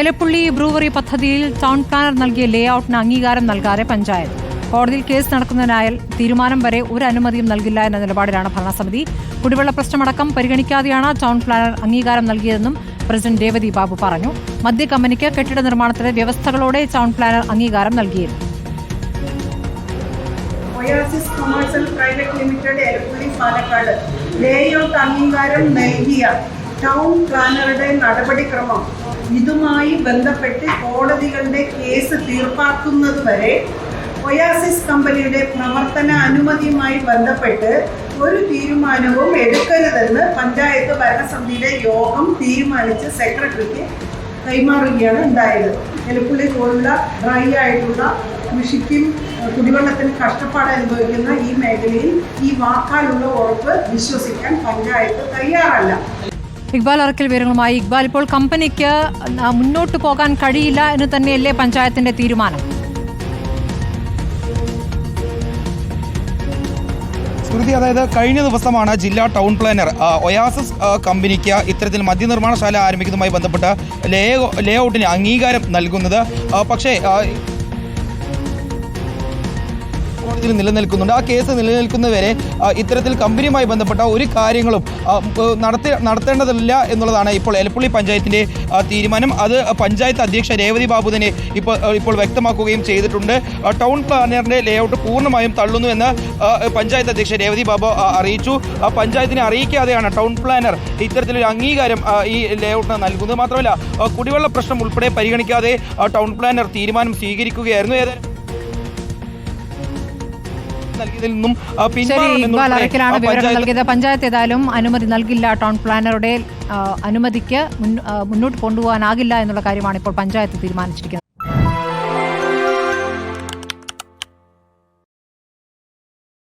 Elappully brewery പദ്ധതിയിൽ town planner നൽകിയ ലേ ഔട്ടിന് അംഗീകാരം നൽകാതെ പഞ്ചായത്ത്. കോടതിയിൽ കേസ് നടക്കുന്നതിനായാൽ തീരുമാനം വരെ ഒരു അനുമതിയും നൽകില്ല എന്ന നിലപാടിലാണ് ഭരണസമിതി. കുടിവെള്ള പ്രശ്നമടക്കം പരിഗണിക്കാതെയാണ് ടൗൺ പ്ലാനർ അംഗീകാരം നൽകിയതെന്നും പ്രസിഡന്റ് രേവതി ബാബു പറഞ്ഞു. മദ്യ കമ്പനിക്ക് കെട്ടിട നിർമ്മാണത്തിന് വ്യവസ്ഥകളോടെ ടൗൺ പ്ലാനർ അംഗീകാരം നൽകിയിരുന്നു. Oasis commercial private limited Elappully Palakkad. Layout അംഗീകാരം നൽകിയ ടൗൺ പ്ലാനറുടെ നടപടിക്രമം ഇതുമായി ബന്ധപ്പെട്ട് കോടതികളുടെ കേസ് തീർപ്പാക്കുന്നത് വരെ ഒയാസിസ് കമ്പനിയുടെ പ്രവർത്തന അനുമതിയുമായി ബന്ധപ്പെട്ട് ഒരു തീരുമാനവും എടുക്കരുതെന്ന് പഞ്ചായത്ത് ഭരണസമിതിയുടെ യോഗം തീരുമാനിച്ച് സെക്രട്ടറിക്ക് കൈമാറുകയാണ് ഉണ്ടായത്. എലുപ്പുള്ളി പോലുള്ള ഡ്രൈ ആയിട്ടുള്ള കൃഷിക്കും കുടിവെള്ളത്തിന് കഷ്ടപ്പാട് അനുഭവിക്കുന്ന ഈ മേഖലയിൽ ഈ വാക്കാലുള്ള ഉറപ്പ് വിശ്വസിക്കാൻ പഞ്ചായത്ത് തയ്യാറല്ല. ഇക്ബാൽ അറക്കൽ വിവരങ്ങളുമായി. ഇക്ബാൽ ഇപ്പോൾ കമ്പനിക്ക് മുന്നോട്ട് പോകാൻ കഴിയില്ല എന്ന് തന്നെയല്ലേ പഞ്ചായത്തിന്റെ തീരുമാനം? സ്മൃതി അതായത് കഴിഞ്ഞ ദിവസമാണ് ജില്ലാ ടൗൺ പ്ലാനർ ഒയാസസ് കമ്പനിക്ക് ഇത്തരത്തിൽ മദ്യനിർമ്മാണശാല ആരംഭിക്കുന്നതുമായി ബന്ധപ്പെട്ട് ലേ ലേ ഔട്ടിന് അംഗീകാരം നൽകുന്നത്. പക്ഷേ കോടതിയിൽ നിലനിൽക്കുന്നുണ്ട്. ആ കേസ് നിലനിൽക്കുന്നവരെ ഇത്തരത്തിൽ കമ്പനിയുമായി ബന്ധപ്പെട്ട ഒരു കാര്യങ്ങളും നടത്തി നടത്തേണ്ടതില്ല എന്നുള്ളതാണ് ഇപ്പോൾ എലപ്പുള്ളി പഞ്ചായത്തിന്റെ തീരുമാനം. അത് പഞ്ചായത്ത് അധ്യക്ഷ രേവതി ബാബു തന്നെ ഇപ്പോൾ ഇപ്പോൾ വ്യക്തമാക്കുകയും ചെയ്തിട്ടുണ്ട്. ടൗൺ പ്ലാനറിന്റെ ലേഔട്ട് പൂർണമായും തള്ളുന്നു എന്ന് പഞ്ചായത്ത് അധ്യക്ഷ രേവതി ബാബു അറിയിച്ചു. പഞ്ചായത്തിനെ അറിയിക്കാതെയാണ് ടൗൺ പ്ലാനർ ഇത്തരത്തിലൊരു അംഗീകാരം ഈ ലേഔട്ടിന് നൽകുന്നത് മാത്രമല്ല കുടിവെള്ള പ്രശ്നം ഉൾപ്പെടെ പരിഗണിക്കാതെ ടൗൺ പ്ലാനർ തീരുമാനം സ്വീകരിക്കുകയായിരുന്നു. ഏതായാലും നൽകിയതിൽ നിന്നും നൽകിയത്. പഞ്ചായത്ത് ഏതായാലും അനുമതി നൽകില്ല. ടൗൺ പ്ലാനറുടെ അനുമതിക്ക് മുന്നോട്ട് കൊണ്ടുപോകാനാകില്ല എന്നുള്ള കാര്യമാണ് ഇപ്പോൾ പഞ്ചായത്ത് തീരുമാനിച്ചിരിക്കുന്നത്.